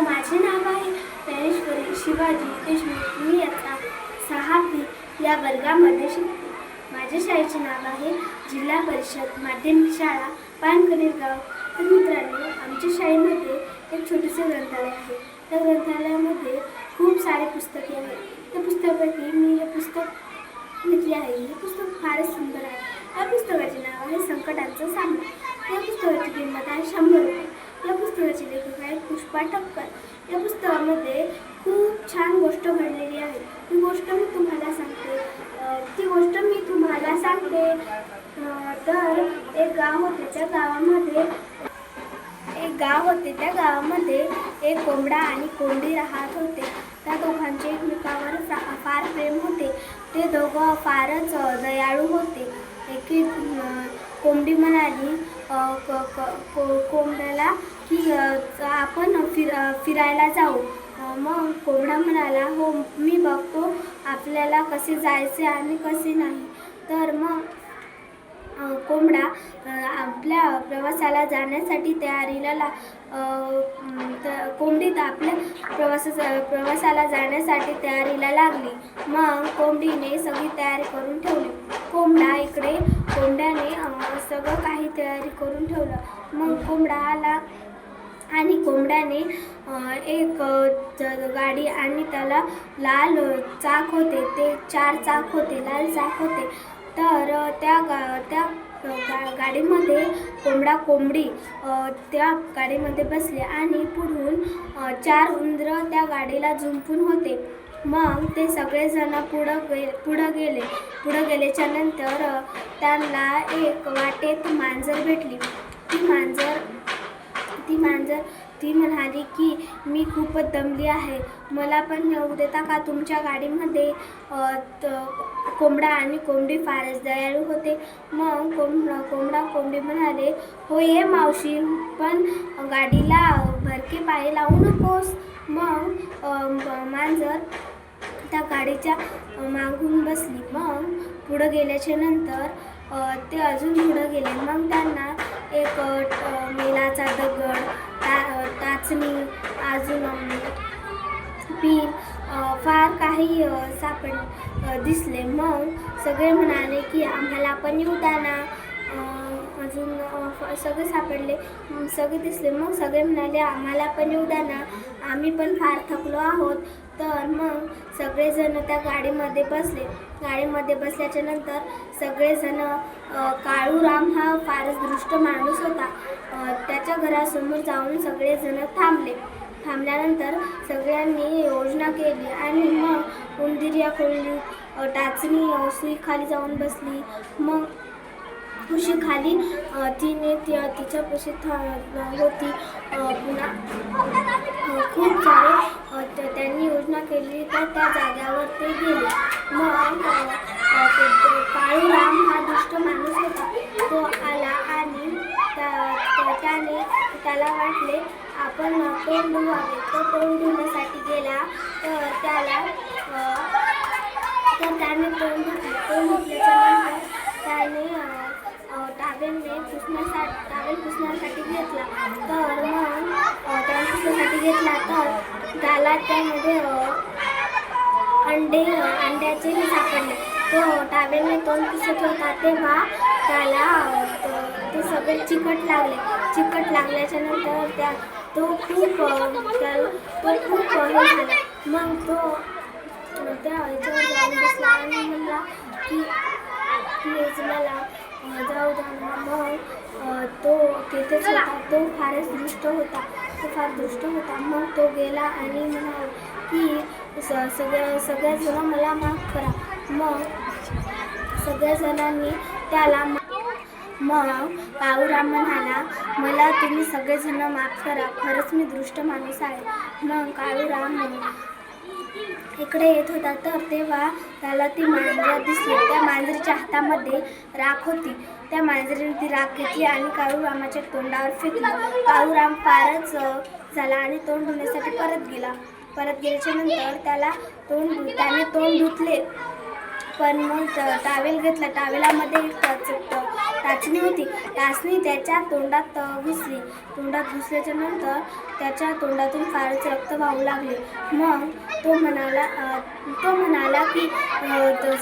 माझे नाव आहे ज्ञानेश्वरी शिवाजी देशमुख. मी आता सहावी या वर्गामध्ये शिकते. माझ्या शाळेचे नाव आहे जिल्हा परिषद माध्यमिक शाळा पानकनेर गाव. तर मित्रांनो आमच्या शाळेमध्ये एक छोटेसे ग्रंथालय आहे. त्या ग्रंथालयामध्ये खूप सारे पुस्तके आहेत. त्या पुस्तकापैकी मी हे पुस्तक घेतले आहे. हे पुस्तक फारच सुंदर आहे. या पुस्तकाचे नाव आहे संकटांचा सामना. या पुस्तकाची किंमत आहे शंभर रुपये. आहेत या पुस्तकामध्ये खूप छान गोष्ट घडलेली आहे. ती गोष्ट मी तुम्हाला सांगते. ती गोष्ट मी तुम्हाला सांगते. तर एक गाव होते त्या गावामध्ये. एक गाव होते त्या गावामध्ये एक कोंबडा आणि कोंबडी राहत होते. त्या दोघांचे एकमेकावर फार प्रेम होते. ते दोघं फारच दयाळू होते. एक कोंबडी म्हणाली क- क- को- कोंबड्याला की आपण फिर फिरायला जाऊ. मग कोंबडा म्हणाला हो मी बघतो आपल्याला कसे जायचे आणि कसे नाही. तर मग कोंबडा आपल्या प्रवासाला जाण्यासाठी तयारीला ला अ, कोंबडी आपल्या प्रवासाचा प्रवासाला जाण्यासाठी तयारीला लागली. मग कोंबडीने सगळी तयारी करून ठेवली. कोंबडा इकडे कोंबड्याने सगळं काही तयारी करून ठेवलं. मग कोंबडा आला आणि कोंबड्याने एक गाडी आणि त्याला लाल चाक होते. ते चार चाक होते लाल चाक होते. तर त्या गा त्या गा गाडीमध्ये कोंबडा कोंबडी त्या गाडीमध्ये बसले आणि पुढून चार उंदर त्या गाडीला झुंपून होते. मग ते सगळेजण पुढं गे पुढं गेले. पुढं गेल्याच्यानंतर त्यांना एक वाटेत मांजर भेटली. ती मांजर ती मांजर ती म्हणाली की मी खूपच दमली आहे. मला पण नेऊ देता का तुमच्या गाडीमध्ये? त- कोंबडा आणि कोंबडी फारच दयाळू होते. मग कोंब कोंबडा कोंबडी म्हणाले हो ये मावशी पण गाडीला भरके पाय लावू नकोस. मग मांजर त्या गाडीच्या मागून बसली. मग पुढं गेल्याच्यानंतर ते अजून पुढं गेले. मग त्यांना एक मेलाचा दगड टा टाचणी अजून पीर फार काही सापड दिसले. मग सगळे म्हणाले की आम्हाला पण येऊ द्या ना. अजून सगळे सापडले. सगळे दिसले. मग सगळे म्हणाले आम्हाला पण येऊ द्या ना. आम्ही पण फार थकलो आहोत. तर मग सगळेजण त्या गाडीमध्ये बसले. गाडीमध्ये बसल्याच्या नंतर सगळेजण काळूराम हा फारच दृष्ट माणूस होता. त्याच्या घरासमोर जाऊन सगळेजण थांबले. थांबल्यानंतर सगळ्यांनी योजना केली आणि मग उंदिर्या खोलली टाचणी अ, सुईखाली जाऊन बसली. मग कुशीखाली तिने ती तिच्यापाशी होती. पुन्हा खूप सारे त्यांनी योजना केली तर त्या जाग्यावर ते गेले. मग काळूराम हा दुष्ट माणूस होता. तो आला आणि त्या- त्याने त्याला वाटले आपण तोंड धुवावे तो तोंड धुण्यासाठी गेला. तर त्याला तर त्याने तोंड तोंड धुतल्याच्या नंतर त्याने अ, पुसण्यासाठी टावेल पुसण्यासाठी घेतला. तर मग टावेल पुसण्यासाठी घेतला तर त्याला त्यामध्ये अंडे अंड्याचे सापडले. तो टावेलने तोंड पुसत होता. तेव्हा त्याला ते सगळे चिकट लागले. चिकट लागल्याच्या नंतर त्या तो खूप त्या तो खूप कमी झाला. मग तो त्या ह्याच्यावर जाऊन बसला आणि म्हणला की प्लीज मला जाऊ द्या मग तो तिथेच होता. तो फारच दृष्ट होता. तो फार दृष्ट होता. मग तो गेला आणि म्हणाला की स सगळ्या सगळ्याजण मला माफ करा. मग सगळ्या जणांनी त्याला मग काळूराम म्हणाला मला तुम्ही सगळेजण माफ करा. खरंच मी दृष्ट माणूस आहे. मग काळूराम इकडे येत होता. तर तेव्हा त्याला ती मांजर दिसली. त्या मांजरीच्या हातामध्ये राख होती. त्या मांजरीने ती राख घेतली आणि काळूरामाच्या तोंडावर फेकली. काळूराम फारच झाला आणि तोंड धुण्यासाठी परत गेला. परत गेल्याच्यानंतर त्याला तोंड धु- त्याने तोंड धुतले. पण मग टावेल घेतला. टावेलामध्ये एक टाचणी होती. टाचणी त्याच्या तोंडात घुसली. तोंडात घुसल्याच्या नंतर त्याच्या तोंडातून फारच रक्त वाहू लागले. मग तो म्हणाला तो म्हणाला की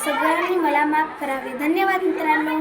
सगळ्यांनी मला माफ करावे. धन्यवाद मित्रांनो.